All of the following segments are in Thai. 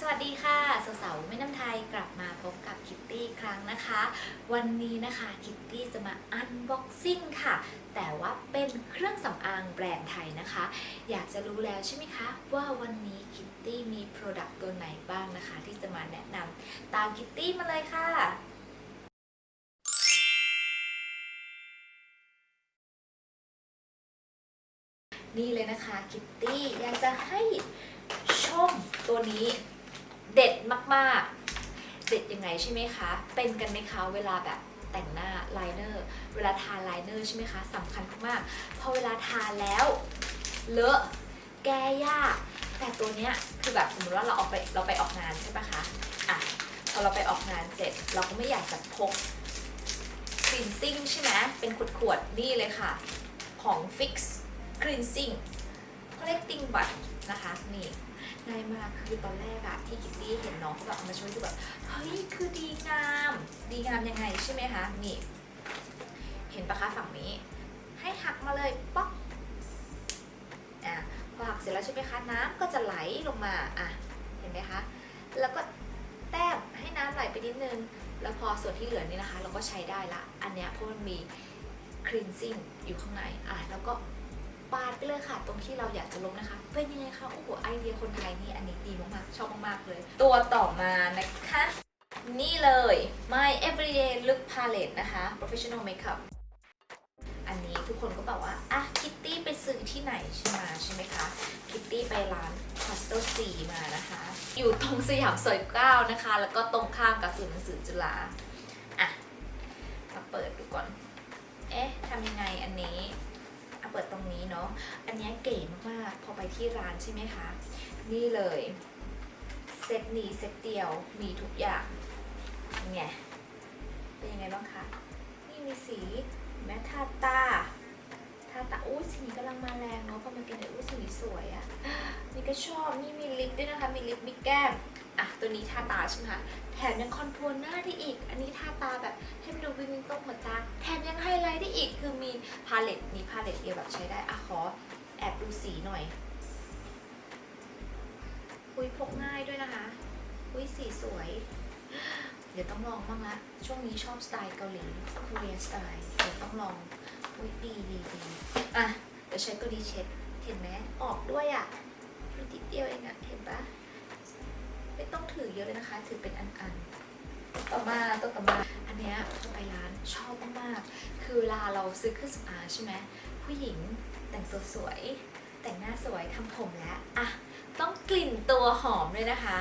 สวัสดีค่ะสาวๆแม่น้ำไทยกลับมาพบกับคิตตี้อีกครั้งนะคะ วันนี้นะคะคิตตี้จะมาอันบ็อกซิ่งค่ะ แต่ว่าเป็นเครื่องสำอางแบรนด์ไทยนะคะ อยากจะรู้แล้วใช่ไหมคะ ว่าวันนี้คิตตี้มีโปรดักต์ตัวไหนบ้างนะคะ ที่จะมาแนะนำตามคิตตี้มาเลยค่ะนี่เลยนะคะคิตตี้อยากจะให้ชมตัวนี้ เด็ดมากๆ เด็ดยังไงใช่ไหมคะ เป็นกันไหมคะเวลาแบบแต่งหน้าไลเนอร์ เวลาทาไลเนอร์ใช่ไหมคะสำคัญมากๆพอเวลาทาแล้วเลอะแก้ยาก แต่ตัวเนี้ยคือแบบสมมติว่าเราออกไปเราไปออกงานใช่ปะคะอะพอเราไปออกงานเสร็จ เราก็ไม่อยากจะพก cleansing ใช่ไหมเป็นขวดๆนี่เลยค่ะ ของ Fix Cleansing Collecting Bud นะคะนี่ ง่ายมากคือตอนแรกอะที่กิตตี้เห็นน้องแบบมาช่วยคือแบบเฮ้ยคือดีงาม ดีงามยังไงใช่ไหมคะนี่เห็นปะคะฝั่งนี้ ให้หักมาเลยป๊อกอะพอหักเสร็จแล้วใช่ไหมคะน้ำก็จะไหลลงมาอะเห็นไหมคะแล้วก็แต้มให้น้ำไหลไปนิดนึงแล้วพอส่วนที่เหลือนี่นะคะ เราก็ใช้ได้ละ อันเนี้ยเพราะมันมี cleansing อยู่ข้างในอะแล้วก็ ปาดไปเลยค่ะ ตรงที่เราอยากจะลงนะคะ เป็นยังไงคะ โอ้โห ไอเดียคนไทยนี่อันนี้ดีมากๆ ชอบมากๆเลย ตัวต่อมานะคะ นี่เลย My Everyday Look Palette นะคะ Professional Makeup อันนี้ทุกคนก็บอกว่า อะ คิตตี้ไปซื้อที่ไหนใช่ไหมใช่ไหมคะ คิตตี้ไปร้าน Hostel C มานะคะ อยู่ตรงสยามซอยเก้านะคะ แล้วก็ตรงข้ามกับศูนย์หนังสือจุฬาอะ มาเปิดดูก่อน เอ๊ะทำยังไงอันนี้ ปิดตรงนี้เนาะ อันนี้เก๋มากๆ พอไปที่ร้านใช่ไหมคะ นี่เลย เซตนี้เซตเดียวมีทุกอย่างไงเป็นยังไงบ้างคะ นี่มีสีแม้ทาตาทาตาอุ้สีกำลังมาแรงเนาะพอมากินเลยอุ้สีสวยอะนี่ก็ชอบ นี่มีลิปด้วยนะคะ มีลิปมีแก้ม อะตัวนี้ทาตาใช่ไหมคะแถมยังคอนทัวร์หน้าได้อีก อันนี้ทาตาแบบให้มันดูวิวิงตรงหัวตาแถมยังไฮไลท์ได้อีก คือมีพาเลตมีพาเลตเดียวแบบใช้ได้อะขอแอบดูสีหน่อย อุ้ยพกง่ายด้วยนะคะ อุ้ยสีสวย เดี๋ยวต้องลองบ้างละ ช่วงนี้ชอบสไตล์เกาหลี k o เ e ียสไตล์ เดี๋ยวต้องลอง อุ้ยดีดีดีอะ เดี๋ยวใช้ตัวนี้เช็ด เห็นไหมออกด้วยอะมีติดเดียวเองอะเห็นปะ ไม่ต้องถือเยอะเลยนะคะ ถือเป็นอันๆ ต่อมาตัวต่อมาอันเนี้ยพอไปร้านชอบมากๆ คือเวลาเราซื้อเครื่องสำอางใช่ไหมผู้หญิงแต่งตัวสวย แต่งหน้าสวยทำผมแล้วอะต้องกลิ่นตัวหอมด้วยนะคะ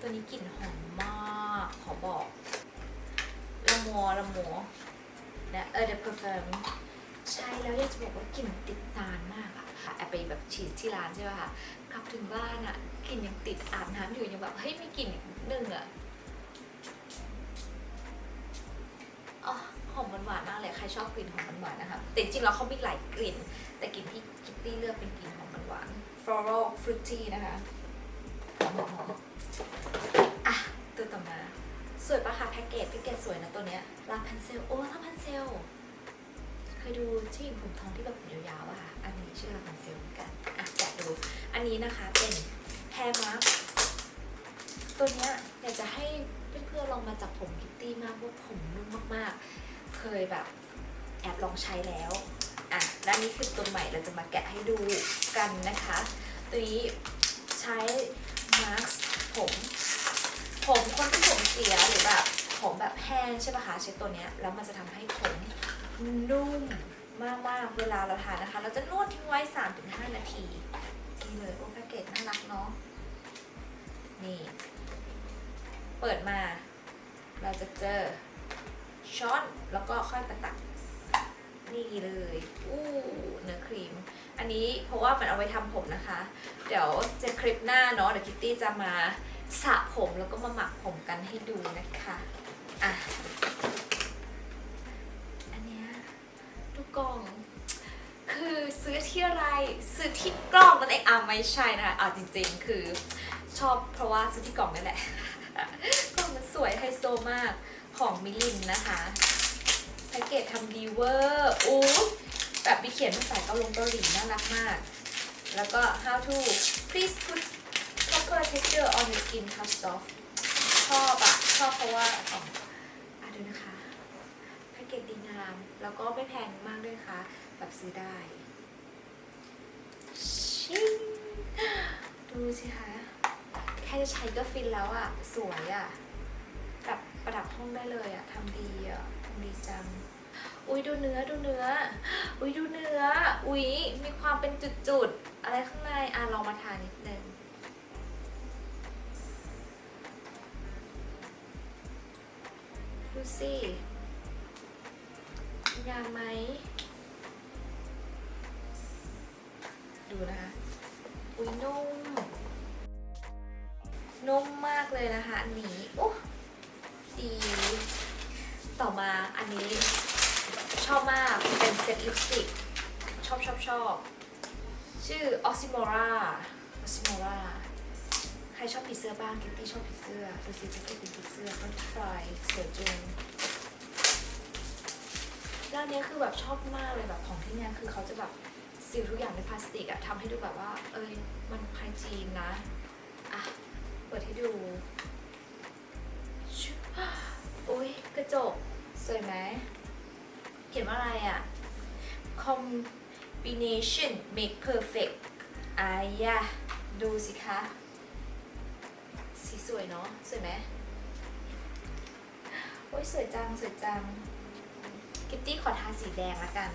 ตัวนี้กลิ่นหอมมากขอบอกละมัวละมัวนะเออ the perfume ใช่แล้วอยากจะบอกว่ากลิ่นติดนานมาก อะแอบไปแบบฉีดที่ร้านใช่ไหมคะกลับถึงบ้านอะกลิ่นยังติดอาบน้ำอยู่ยังแบบเฮ้ยมีกลิ่นนิดนึงอะอ๋อหอมหวานๆมากเลยใครชอบกลิ่นหอมหวานๆนะคะแต่จริงๆแล้วเขามีหลายกลิ่น แต่กลิ่นที่คิตตี้เลือกเป็นกลิ่นหอมหวานๆ floral fruity นะคะหอมหอมๆอะตัวต่อมา สวยปะคะแพ็กเกจแพ็กเกจสวยนะตัวเนี้ยลาพันเซลโอ้ลาพันเซล ยดูที่หญิงผมทองที่แบบผมยาวๆอะค่ะ อันนี้ชื่อลาพันเซลเหมือนกันอะแกะดู อันนี้นะคะเป็นแฮร์มาร์ตัวเนี้ยอยากจะให้เพื่อนๆลองมาจับผมคิตตี้มากเพราะผมนุ่มมากๆ เคยแบบแอบลองใช้แล้วอะและนี่คือตัวใหม่เราจะมาแกะให้ดูกันนะคะ ตัวนี้ใช้มาร์คผม ผมคนที่ผมเสียหรือแบบผมแบบแห้งใช่ปะคะใช้ตัวเนี้ยแล้วมันจะทำให้ผม นุ่มมากๆ เวลาเราทานนะคะ เราจะนวดทิ้งไว้ 3-5 นาทีนี่เลยโอ้แพ็กเกจน่ารักเนาะนี่ เปิดมา เราจะเจอช้อนแล้วก็ค่อยประตักนี่เลยอู้เนื้อครีม อันนี้เพราะว่ามันเอาไว้ทำผมนะคะ เดี๋ยวจะคลิปหน้าเนาะเดี๋ยวคิตตี้จะมาสระผมแล้วก็มาหมักผมกันให้ดูนะคะ อะ อันเนี้ยดู กล่อง คือซื้อที่อะไรซื้อที่กล่องนั่นเองอะไม่ใช่นะคะอะจริงๆ คือชอบเพราะว่าซื้อที่กล่องนั่นแหละ กล่องมันสวยไฮโซมากของมิลินนะคะแพ็กเกจทำดีเวอร์อู้แบบมีเขียนภาษาเกาหลงเกาหลีน่ารักมาก แล้วก็ how to please put proper texture on your Skin Touch Soft ชอบอะชอบเพราะว่าอ๋ออะดูนะคะ แพ็กเกจดีงาม แล้วก็ไม่แพงมากด้วยนะคะแบบซื้อได้ ชิงดูสิคะ แค่จะใช้ก็ฟินแล้วอะสวยอะแบบประดับห้องได้เลยอะทำดีอะทำดีจัง อุ้ยดูเนื้อดูเนื้อ อุ้ยดูเนื้อ อุ้ยมีความเป็นจุดๆ อะไรข้างใน อะลองมาทานนิดนึงดูสิ งามไหม ดูนะคะ อุ้ยนุ่ม นุ่มมากเลยนะคะ อันนี้โอ้ดีต่อมาอันนี้ชอบมาก เป็นเซตลิปสติก ชอบชอบชอบ ชื่อ Oxymora Oxymora ใครชอบผีเสื้อบ้างกิตตี้ชอบผีเสื้อดูสิกิตตี้เป็นผีเสื้อมันฟรายสวยจุง แล้วอันเนี้ยคือแบบชอบมากเลยแบบของที่เนี่ยคือเขาจะแบบซีลทุกอย่างในพลาสติกอะทำให้ดูแบบว่า เอ้ยมันไฮจีนนะอะเปิดให้ดูชุอุ้ยกระจก สวยไหมเขียนว่าอะไรอะ combination make perfect อายะดูสิคะ สีสวยเนาะสวยไหมโอ้ยสวยจัง สวยจัง กิตตี้ขอทาสีแดงละกัน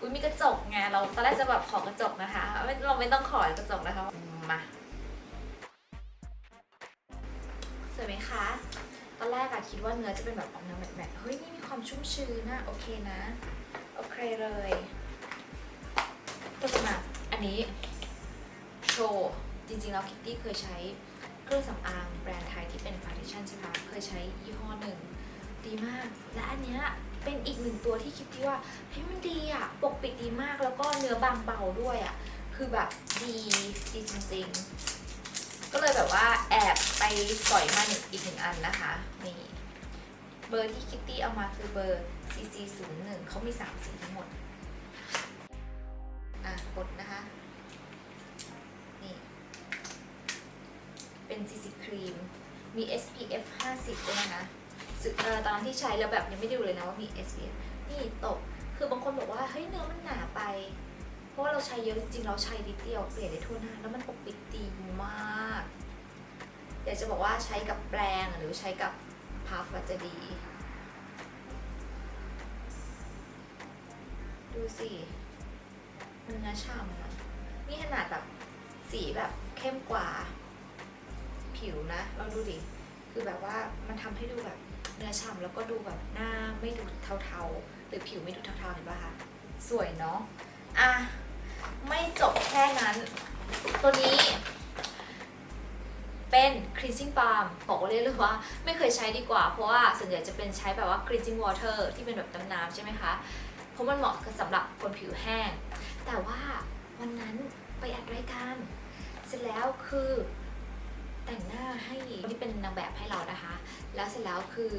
อุ้ยมีกระจกไงเราตอนแรกจะแบบขอกระจกนะคะไม่เราไม่ต้องขอกระจกนะคะมาสวยไหมคะ ตอนแรกอะคิดว่าเนื้อจะเป็นแบบออกแนวแมทๆเฮ้ยนี่มีความชุ่มชื้นนะโอเคนะ โอเคเลยต่อมาอันนี้โชว์จริงๆแล้วคิตตี้เคยใช้เครื่องสำอางแบรนด์ไทยที่เป็นฟ u น d ชั่นใช่ไหมเคยใช้ยี่ห้อหนึ่ง ดีมาก และอันเนี้ย เป็นอีกหนึ่งตัวที่คิดว่าเฮ้ยมันดีอะปกปิดดีมากแล้วก็เนื้อบางเบาด้วยอะคือแบบดีดีจริงๆ ก็เลยแบบว่าแอบไปสอยมาหนึ่งอีกหนึ่งอันนะคะนี่เบอร์ที่คิตตี้เอามาคือเบอร์ CC 0 1 เขามี 3 สีทั้งหมด อะกดนะคะ นี่ เป็น CC ครีม มี SPF 50 ด้วยนะสึกเอ่อ ตอนที่ใช้แล้วแบบยังไม่ดูเลยนะว่ามี SPF นี่ตก คือบางคนบอกว่าเฮ้ยเนื้อมันหนาไป เพราะว่าเราใช้เยอะจริงๆ เราใช้นิดเดียวเปลี่ยนได้ทั่วหน้า แล้วมันปกปิดดีมาก อยากจะบอกว่าใช้กับแปรงหรือใช้กับพัฟจะดี ดูสิเนื้อฉ่ำอะนี่ขนาดแบบสีแบบเข้มกว่า ผิวนะเราดูดิ คือแบบว่ามันทำให้ดูแบบ เนื้อฉ่ำแล้วก็ดูแบบหน้าไม่ดูเทาๆ หรือผิวไม่ดูเทาๆเห็นป่ะคะ สวยเนาะ อะ ไม่จบแค่นั้น ตัวนี้ เป็น cleansing balm บอกว่าเรียกเลยว่า ไม่เคยใช้ดีกว่า เพราะว่าส่วนใหญ่จะเป็นใช้แบบว่า cleansing water ที่เป็นแบบน้ำๆใช่ไหมคะ เพราะมันเหมาะกับสำหรับคนผิวแห้ง แต่ว่าวันนั้นไปอัดรายการ เสร็จแล้วคือ แต่งหน้าให้ที่เป็นนางแบบให้เรานะคะ แล้วเสร็จแล้วคือ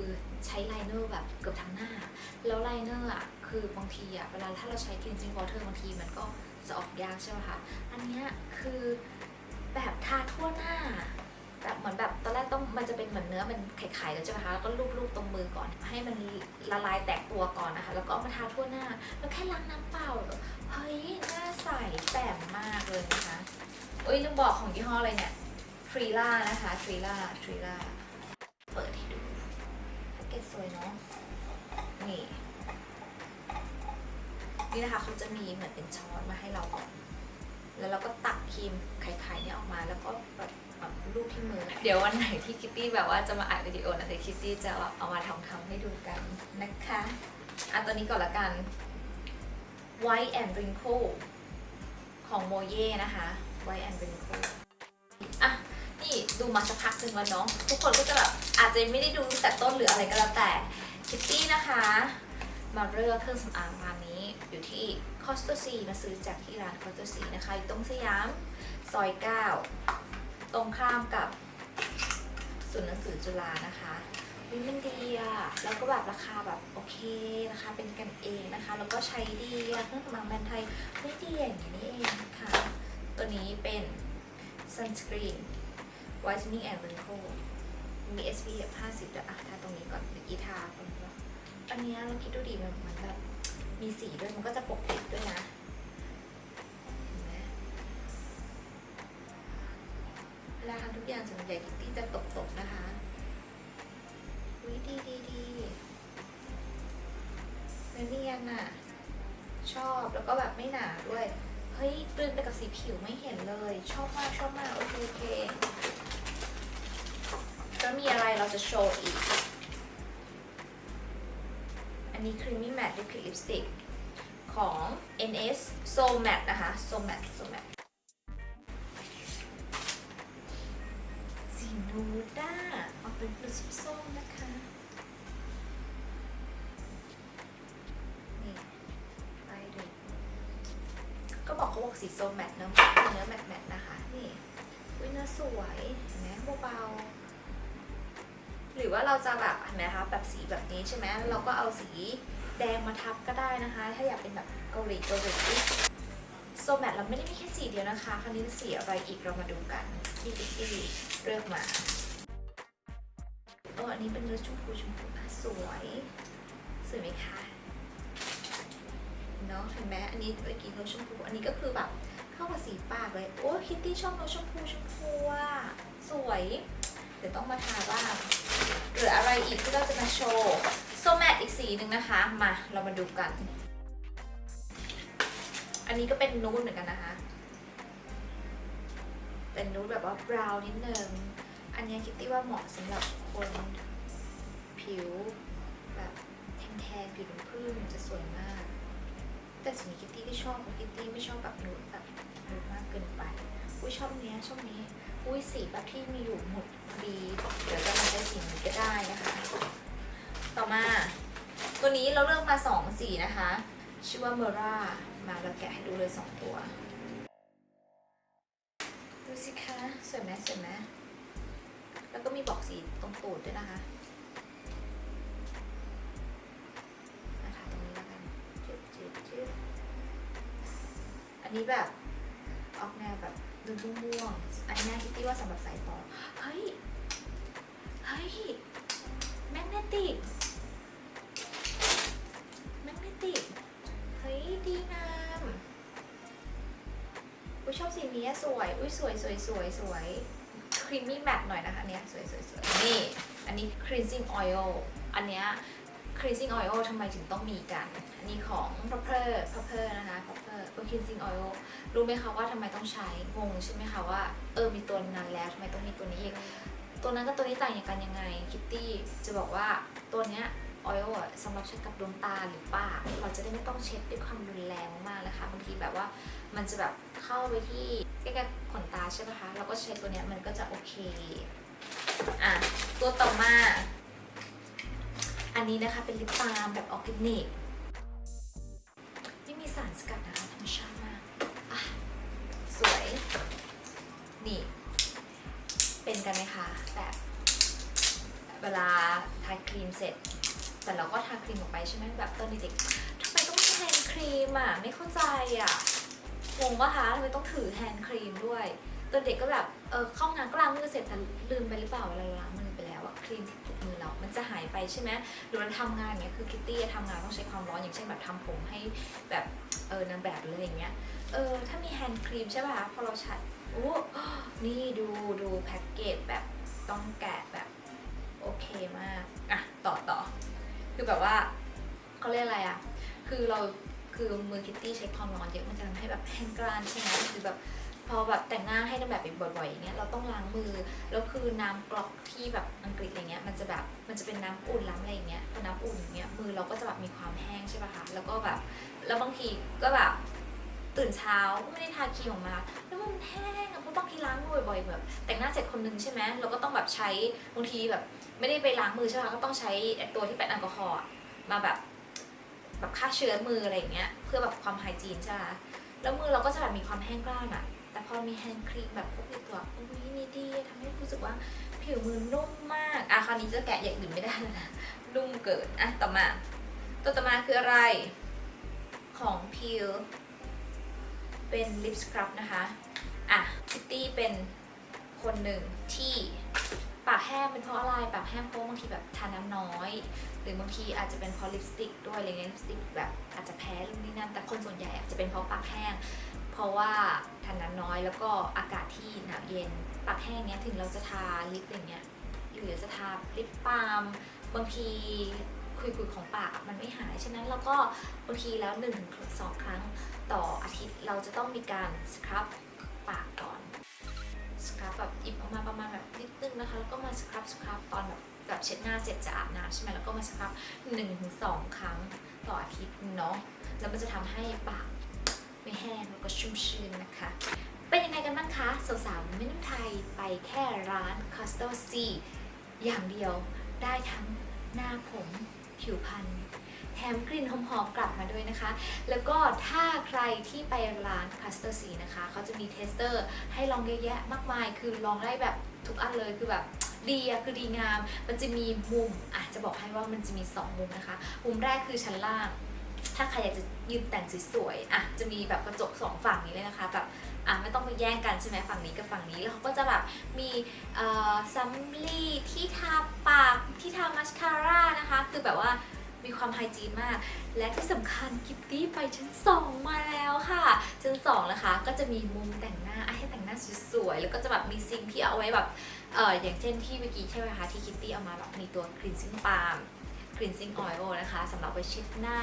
ใช้ไลเนอร์แบบเกือบทั้งหน้า แล้วไลเนอร์อะคือบางทีอะเวลาถ้าเราใช้ cleansing water บางทีมันก็จะออกยากใช่ไหมคะ อันเนี้ยคือแบบทาทั่วหน้าแบบเหมือนแบบตอนแรกต้องมันจะเป็นเหมือนเนื้อมันไข่ๆแล้วใช่ไหมคะแล้วก็ลูบๆตรงมือก่อน ให้มันละลายแตกตัวก่อนนะคะ แล้วก็มาทาทั่วหน้า แล้วแค่ล้างน้ำเปล่าเฮ้ยหน้าใสแจ่มมากเลยนะคะอุ้ยลืมบอกของยี่ห้ออะไรเนี่ย ทรีล่านะคะทรีล่าทรีล่าเปิดให้ดูแพ็กเกจสวยเนาะนี่นี่นะคะเขาจะมีเหมือนเป็นช้อนมาให้เราก่อนแล้วเราก็ตักครีมไข่ๆเนี่ยออกมาแล้วก็แบบแบบรูปที่มือ เดี๋ยววันไหนที่คิตตี้แบบว่าจะมาอัดวิดีโอนะเดี๋ยวคิตตี้จะเอามาทำทำให้ดูกันนะคะอะตัวนี้ก่อนละกัน White and Wrinkle ของโมเย่นะคะ White and Wrinkle ดูมาสักพักหนึ่งแล้วเนาะทุกคนก็จะแบบอาจจะไม่ได้ดูแต่ต้นหรืออะไรก็แล้วแต่คิตตี้นะคะ มาเลือกเครื่องสำอางร้านนี้อยู่ที่คอสโตซีมาซื้อจากที่ร้านคอสโตซีนะคะอยู่ตรงสยามซอย 9 ตรงข้ามกับศูนย์หนังสือจุฬานะคะวิมันดีอะแล้วก็แบบราคาแบบโอเคราคาเป็นกันเองนะคะ แล้วก็ใช้ดีเครื่องสำอางแบรนด์ไทยไม่ดีอย่างนี้เองค่ะ ตัวนี้เป็น sunscreen whitening and wrinkle มี SPF 50ด้วยอะทาตรงนี้ก่อนเมื่อกี้ทาตรงนี้อนอันนี้เราคิดดูดีมันเหมือนแบบมีสีด้วยมันก็จะปกปิดด้วยนะเวลาทำทุกอย่างส่วนใหญ่คิตตี้จะตกๆนะคะอุ้ยดีดีดีเนียนอะ ชอบแล้วก็แบบไม่หนาด้วย เฮ้ยกลืนไปกับสีผิวไม่เห็นเลย ชอบมากชอบมากโอเคโอเค แล้วมีอะไรเราจะโชว์อีก อันนี้ Creamy Matte Liquid Lipstick ของ NS So Matte นะคะ So Matte So Matte สีนูด้าออกเป็นสีส้มนะคะนี่ไปดูก็บอกเขาบอกสีส้มแมทเนื้อเนื้อแมทแมทนะคะ นี่วิเนื้อสวยเห็นไหมเบาๆ หรือว่าเราจะแบบเห็นไหมคะแบบสีแบบนี้ใช่ไหมเราก็เอาสีแดงมาทับก็ได้นะคะ ถ้าอยากเป็นแบบเกาหลีเกาหลีโซแมทเราไม่ได้มีแค่สีเดียวนะคะคราวนี้สีอะไรอีกเรามาดูกันที่ติ๊กตี้เลือกมาเอออันนี้เป็นเนื้อชมพูชมพูอะสวยสวยไหมคะเนาะเห็นไหมอันนี้เมื่อกี้โนตชมพู อันนี้ก็คือแบบเข้ากับสีปากเลย โอ้คิตตี้ชอบโนตชมพูชมพูอะสวย เดี๋ยวต้องมาทาบ้างหรืออะไรอีกที่เราจะมาโชว์โซแมทอีกสีหนึ่งนะคะ มาเรามาดูกัน อันนี้ก็เป็นนูดเหมือนกันนะคะ เป็นนูดแบบว่าบราวน์นิดนึง อันนี้คิตตี้ว่าเหมาะสำหรับคนผิวแบบแทนๆผิวน้ำผึ้งจะสวยมาก แต่สิ่งที่คิตตี้ที่ชอบของคิตตี้ไม่ชอบแบบนูดแบบนูดมากเกินไปอุ้ยชอบเนี้ยชอบนี้ อุ้ยสีแบบที่มีอยู่หมดดีเดี๋ยวจะมาใช้สีนี้ก็ได้นะคะ ต่อมา ตัวนี้เราเลือกมาสองสีนะคะ ชื่อว่าเมอร่ามาเราแกะให้ดูเลยสองตัว ดูสิคะสวยไหมสวยไหมแล้วก็มีบอกสีตรงตูดด้วยนะคะนะคะตรงนี้แล้วกันจืดจืดจืดอันนี้แบบออกแนวแบบ ดูม่วงอันนี้คิดว่าสำหรับสายฟอเฮ้ย เฮ้ย แมกเนติก แมกเนติก เฮ้ย ดีงามอุ้ยชอบสีนี้สวย อุ้ยสวยสวยสวยสวยครีมมี่แมทหน่อยนะคะเนี่ยสวยสวยสวยนี่ อันนี้ cleansing oil อันเนี้ย cleansing oil ทำไมถึงต้องมีกัน อันนี้ของ p u r p l e p u r p l e นะคะ p u r p l e เป็น cleansing oil รู้ไหมคะว่าทำไมต้องใช้ งงใช่ไหมคะว่า เออมีตัวนั้นแล้วทำไมต้องมีตัวนี้อีก ตัวนั้นกับตัวนี้ต่างกันยังไง คิตตี้จะบอกว่าตัวเนี้ย oil อะสำหรับใช้กับดวงตาหรือปากเราจะได้ไม่ต้องเช็ดด้วยความรุนแรงมากนะคะบางทีแบบว่ามันจะแบบเข้าไปที่ใกล้ๆขนตาใช่ไหมคะเราก็ใช้ตัวเนี้ยมันก็จะโอเคอะตัวต่อมา อันนี้นะคะเป็นลิปบาล์มแบบออร์แกนิกไม่มีสารสกัดนะคะธรรมชาติมากอะสวย นี่ เป็นกันไหมคะ แบบเวลาทาครีมเสร็จ แต่เราก็ทาครีมออกไปใช่ไหมแบบตอนเด็กๆทำไมต้องแฮนด์ครีมอะ ไม่เข้าใจอะงงปะคะทำไมต้องถือแฮนด์ครีมด้วยตอนเด็กก็แบบ เออเข้าห้องน้ำก็ล้างมือเสร็จแต่ลืมไปหรือเปล่าเวลาเรล้างมือไปแล้วอะครีมที่ มือเรา มันจะหายไปใช่ไหมหรือเราทำงานเงี้ยคือคิตตี้ทำงานต้องใช้ความร้อนอย่างเช่นแบบทำผมให้แบบเออนางแบบเลยอย่างเงี้ย เออถ้ามีแฮนด์ครีมใช่ป่ะพอเราใช้โอ้นี่ดูดูแพ็กเกจแบบต้องแกะแบบโอเคมาก อะต่อต่อ คือแบบว่าเขาเรียกอะไรอะ คือเราคือมือคิตตี้ใช้ความร้อนเยอะมันจะทำให้แบบแห้งกร้านใช่ไหมคือแบบ พอแบบแต่งหน้าให้นางแบบบ่อยๆอย่างเงี้ยเราต้องล้างมือ แล้วคือน้ำกรอกที่แบบอังกฤษอะไรเงี้ยมันจะแบบมันจะเป็นน้ำอุ่นล้างอะไรอย่างเงี้ยพอน้ำอุ่นอย่างเงี้ยมือเราก็จะแบบมีความแห้งใช่ป่ะคะแล้วก็แบบแล้วบางทีก็แบบตื่นเช้าไม่ได้ทาครีมออกมา แล้วมันแห้งอะเพราะบางทีล้างมือบ่อยๆแบบแต่งหน้าเสร็จคนนึงใช่ไหมเราก็ต้องแบบใช้บางทีแบบ ไม่ได้ไปล้างมือใช่ไหมก็ต้องใช้ตัวที่เป็นแอลกอฮอล์มาแบบแบบฆ่าเชื้อมืออะไรอย่างเงี้ยเพื่อแบบความไฮจีนใช่ไหมแล้วมือเราก็จะแบบมีความแห้งกร้านอะ พอมีแฮนด์ครีมแบบพวกนี้ตัวอุ้ยนี่ดีทำให้รู้สึกว่าผิวมือนุ่มมาก อะคราวนี้จะแกะอย่างอื่นไม่ได้แล้วนะนุ่มเกินอะต่อมา ตัวต่อมาคืออะไร ของ p e e l เป็นลิปสครับนะคะ อะคิตตี้เป็นคนหนึ่งที่ปากแห้งเป็นเพราะอะไร ปากแห้งเพราะบางทีแบบทานน้ำน้อย หรือบางทีอาจจะเป็นเพราะลิปสติกด้วยอะไรเงี้ยลิปสติกแบบอาจจะแพ้นู่นนี่นั่นแต่คนส่วนใหญ่อาจจะเป็นเพราะปากแห้ง เพราะว่าทานน้ำน้อยแล้วก็อากาศที่หนาวเย็นปากแห้งเนี้ยถึงเราจะทาลิปอย่างเงี้ยหรือจะทาลิปบาล์มบางทีคุยๆของปากมันไม่หาย ฉะนั้นเราก็บางทีแล้ว1นถึงสองครั้งต่ออาทิตย์เราจะต้องมีการสครับปากก่อนสครับแบบหยิบออกมาประมาณแบบนิดนึงนะคะแล้วก็มาสครับสครับตอนแบบแบบเช็ดหน้าเสร็จจะอาบน้ำใช่ไหมแล้วก็มาสครับหนึ่งสองครั้งต่ออาทิตย์เนาะแล้วมันจะทำให้ปาก ไม่แห้งแล้วก็ชุ่มชื้นนะคะ เป็นยังไงกันบ้างคะสาวๆไม่น้ำไทยไปแค่ร้าน c o s t o C อย่างเดียวได้ทั้งหน้าผมผิวพรรณแถมกลิ่นหอมๆกลับมาด้วยนะคะ แล้วก็ถ้าใครที่ไปร้าน c u s t o C นะคะ เขาจะมีเทสเตอร์ให้ลองเยอะแยะมากมาย คือลองได้แบบทุกอันเลย คือแบบดีอะคือดีงาม มันจะมีมุมอะจะบอกให้ว่ามันจะมี 2 มุมนะคะ มุมแรกคือชั้นล่าง ถ้าใครอยากจะยืนแต่งสวยๆอะจะมีแบบกระจกสองฝั่งนี้เลยนะคะแบบอะไม่ต้องมาแย่งกันใช่ไหมฝั่งนี้กับฝั่งนี้แล้วเขาก็จะแบบมีเอ่อซัมลีที่ทาปากที่ทามาสคาร่านะคะคือแบบว่ามีความไฮจีนมาก และที่สำคัญกิฟตี้ไปชั้น2 มาแล้วค่ะ ชั้น2นะคะก็จะมีมุมแต่งหน้าให้แต่งหน้าสวยๆ แล้วก็จะแบบมีซิงที่เอาไว้แบบเอออย่างเช่นที่เมื่อกี้ใช่ไหมคะที่คิตตี้เอามาแบบมีตัว cleansing balm cleansing oil นะคะสำหรับไว้เช็ดหน้า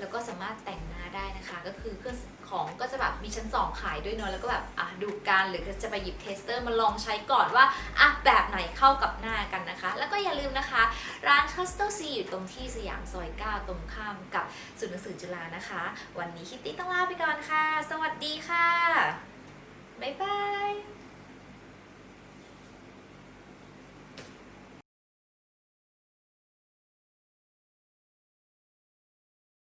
แล้วก็สามารถแต่งหน้าได้นะคะ ก็คือเครื่องของก็จะแบบมีชั้น 2 ขายด้วยเนาะแล้วก็แบบอะดูกันหรือจะไปหยิบเทสเตอร์มาลองใช้ก่อนว่าอะแบบไหนเข้ากับหน้ากันนะคะ แล้วก็อย่าลืมนะคะ ร้าน c u s t o C อยู่ตรงที่สยามซอย 9 ตรงข้ามกับศูนย์หนังสือจุฬานะคะ วันนี้คิตตี้ต้องลาไปก่อนค่ะ สวัสดีค่ะบ๊ายบาย